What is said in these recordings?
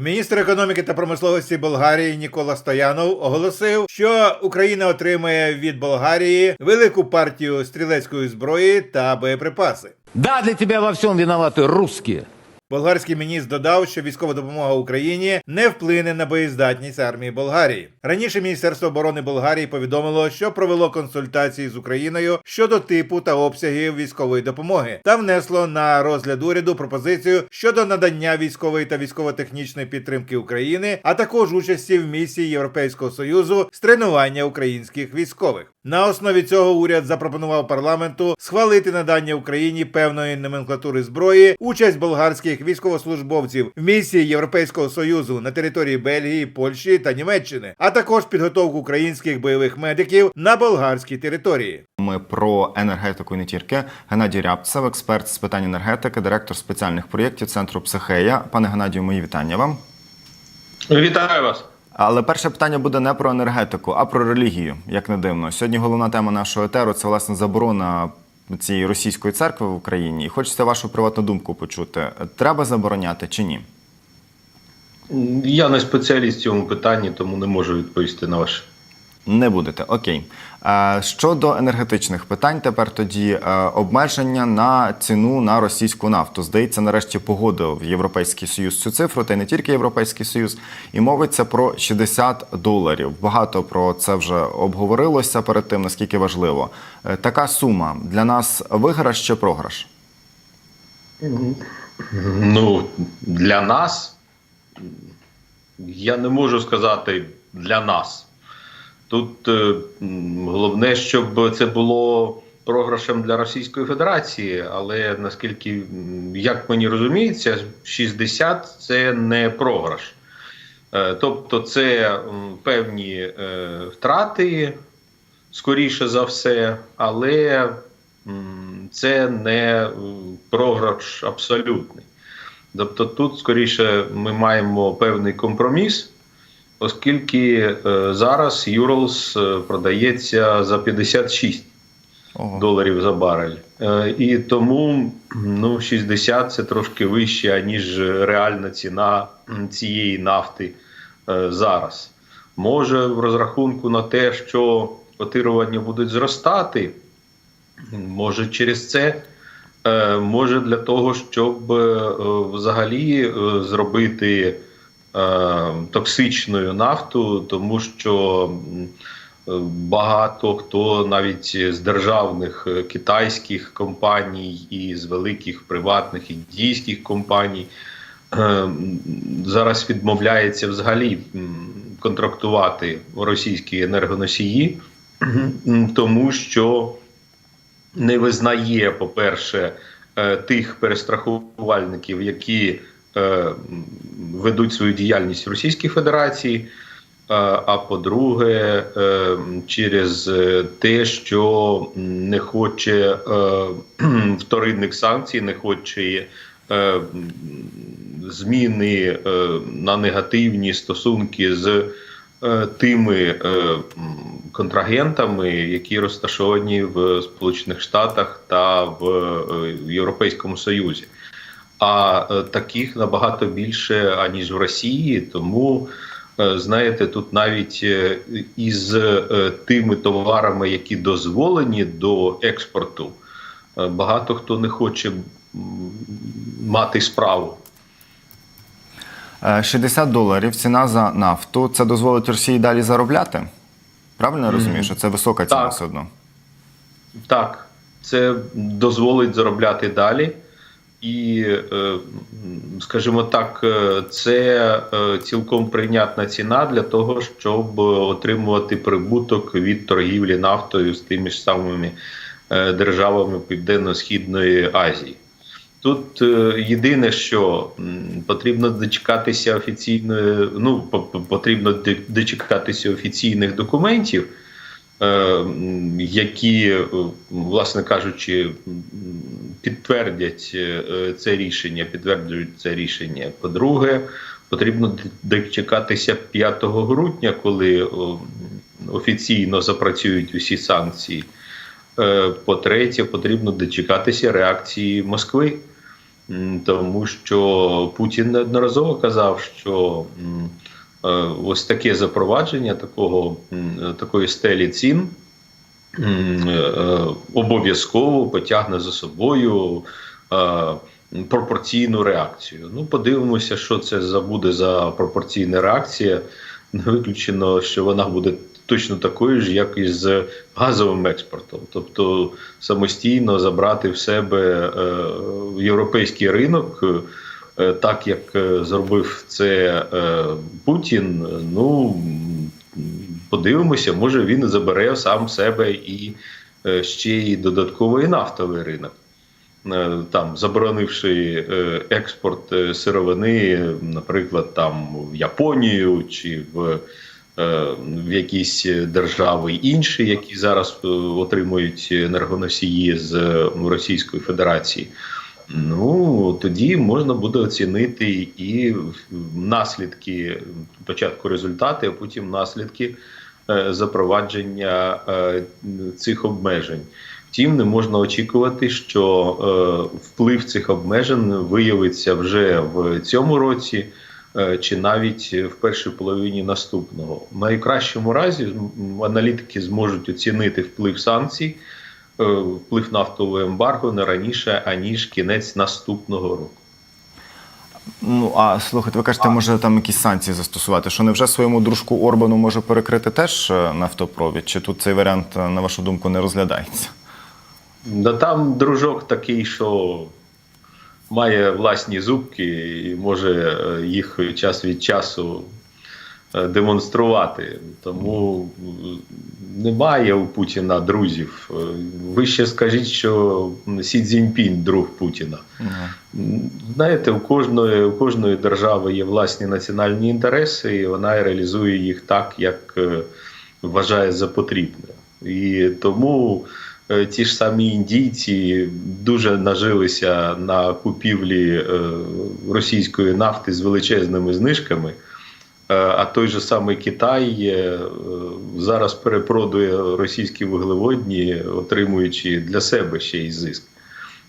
Міністр економіки та промисловості Болгарії Нікола Стоянов оголосив, що Україна отримає від Болгарії велику партію стрілецької зброї та боєприпаси. Да, для тебе во всьому виноваты русские. Болгарський міністр додав, що військова допомога Україні не вплине на боєздатність армії Болгарії. Раніше Міністерство оборони Болгарії повідомило, що провело консультації з Україною щодо типу та обсягів військової допомоги та внесло на розгляд уряду пропозицію щодо надання військової та військово-технічної підтримки України, а також участі в місії Європейського союзу з тренування українських військових. На основі цього уряд запропонував парламенту схвалити надання Україні певної номенклатури зброї, участь болгарських військовослужбовців в місії Європейського союзу на території Бельгії, Польщі та Німеччини, а також підготовку українських бойових медиків на болгарській території. Ми про енергетику і не тільки. Геннадій Рябцев, експерт з питань енергетики, директор спеціальних проєктів центру Психея. Пане Геннадію, мої вітання вам. Вітаю вас. Але перше питання буде не про енергетику, а про релігію, як не дивно. Сьогодні головна тема нашого етеру це власне заборона цієї російської церкви в Україні. І хочеться вашу приватну думку почути. Треба забороняти чи ні? Я не спеціаліст в цьому питанні, тому не можу відповісти на ваше. Не будете, окей. Щодо енергетичних питань, тепер тоді е, обмеження на ціну на російську нафту. Здається, нарешті погодив Європейський Союз цю цифру, та й не тільки Європейський Союз. І мовиться про 60 доларів. Багато про це вже обговорилося перед тим, наскільки важливо. Е, Така сума для нас виграш чи програш? Ну, для нас я не можу сказати для нас. Тут е, головне, щоб це було програшем для Російської Федерації, але наскільки як мені розуміється, 60 це не програш. Е, Тобто, це певні е, втрати, скоріше за все, але це не програш абсолютний. Тобто тут, скоріше, ми маємо певний компроміс, оскільки е, зараз Юрлс е, продається за 56 Ого. доларів за барель. Е, і тому ну, 60 це трошки вище, ніж реальна ціна цієї нафти зараз. Може, в розрахунку на те, що котирування будуть зростати, може через це. Може для того, щоб взагалі зробити токсичною нафту, тому що е, багато хто навіть з державних е, китайських компаній і з великих приватних індійських компаній е, зараз відмовляється взагалі контрактувати російські енергоносії, тому що не визнає, по-перше, е, тих перестрахувальників, які е, ведуть свою діяльність в Російській Федерації. е, А по-друге, е, через е, те, що не хоче е, вторинних санкцій, не хоче е, зміни е, на негативні стосунки з е, тими е, контрагентами, які розташовані в Сполучених Штатах та в е, Європейському Союзі. А е, таких набагато більше аніж в Росії, тому е, знаєте, тут навіть е, із тими товарами, які дозволені до експорту, багато хто не хоче мати справу. Е, 60 доларів ціна за нафту. Це дозволить Росії далі заробляти? Правильно я розумію, що це висока ціна Так. все одно? Так, це дозволить заробляти далі. І, е, скажімо так, е, це е, цілком прийнятна ціна для того, щоб отримувати прибуток від торгівлі нафтою з тими ж самими державами Південно-Східної Азії. Тут єдине, що потрібно дочекатися офіційної, ну по- по- потрібно дочекатися офіційних документів, які, власне кажучи, підтвердять е, це рішення, підтверджують це рішення. По-друге, потрібно дочекатися 5 грудня, коли офіційно запрацюють усі санкції. Е, По-третє, потрібно дочекатися реакції Москви. Тому що Путін неодноразово казав, що е, ось таке запровадження такого, такої стелі цін е, обов'язково потягне за собою е, пропорційну реакцію. Ну, подивимося, що це буде за пропорційна реакція. Не виключено, що вона буде точно такою ж, як і з газовим експортом, тобто самостійно забрати в себе е, європейський ринок. е, Так як е, зробив це е, Путін, ну подивимося, може він забере сам себе і е, ще й додатковий нафтовий ринок. Е, Там заборонивши е, експорт сировини, наприклад, там в Японію чи в, в якісь держави інші, які зараз отримують енергоносії з Російської Федерації. Ну тоді можна буде оцінити і наслідки спочатку результати, а потім наслідки запровадження е, цих обмежень. Втім, не можна очікувати, що е, вплив цих обмежень виявиться вже в цьому році. е, Чи навіть в першій половині наступного в найкращому разі аналітики зможуть оцінити вплив санкцій, е, вплив нафтового ембарго не раніше аніж кінець наступного року. Ну а слухайте, ви кажете, може там якісь санкції застосувати. Що невже своєму дружку Орбану може перекрити теж е, нафтопровід? Чи тут цей варіант, е, на вашу думку, не розглядається? Да там дружок такий, що має власні зубки і може е, їх час від часу демонструвати. Тому немає у Путіна друзів. Е, Ви ще скажіть, що Сі Цзіньпінь друг Путіна. М, Знаєте, у кожної, у кожної держави є власні національні інтереси, і вона реалізує їх так, як е, вважає за потрібне. І тому е, ті ж самі індійці дуже нажилися на купівлі е, російської нафти з величезними знижками. Е, А той же самий Китай е, зараз перепродує російські вуглеводні, отримуючи для себе ще й зиск.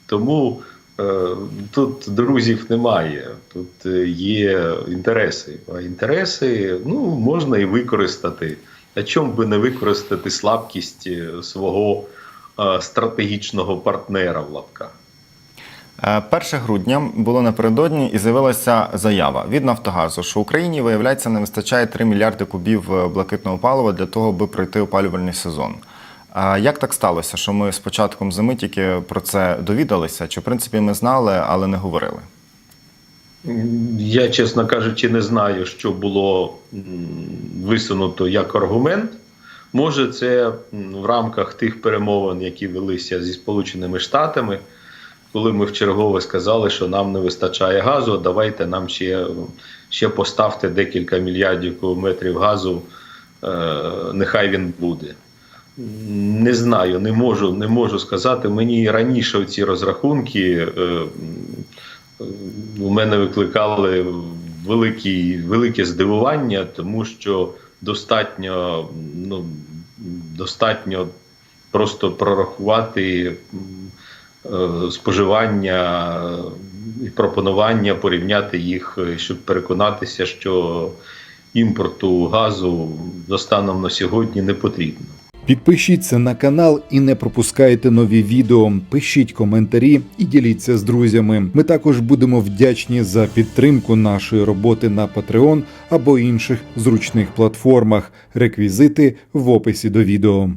Тому е, тут друзів немає, тут е, є інтереси. А інтереси ну, можна і використати. А чому би не використати слабкість е, свого е, стратегічного партнера в лапках? Е, 1 грудня було напередодні і з'явилася заява від Нафтогазу, що Україні виявляється не вистачає 3 мільярди кубів е, блакитного палива для того, аби пройти опалювальний сезон. Як так сталося, що ми з початком зими тільки про це довідалися? Чи в принципі ми знали, але не говорили? Я, чесно кажучи, не знаю, що було висунуто як аргумент. Може, це в рамках тих перемовин, які велися зі Сполученими Штатами, коли ми вчергове сказали, що нам не вистачає газу, давайте нам ще, ще поставте декілька мільярдів кубометрів газу, е, нехай він буде. Не знаю, не можу, не можу сказати. Мені раніше ці розрахунки е, у мене викликали великі, велике здивування, тому що достатньо, ну, достатньо просто прорахувати споживання і пропонування, порівняти їх, е, щоб переконатися, що імпорту газу за станом на сьогодні не потрібно. Підпишіться на канал і не пропускайте нові відео. Пишіть коментарі і діліться з друзями. Ми також будемо вдячні за підтримку нашої роботи на Patreon або інших зручних платформах. Реквізити в описі до відео.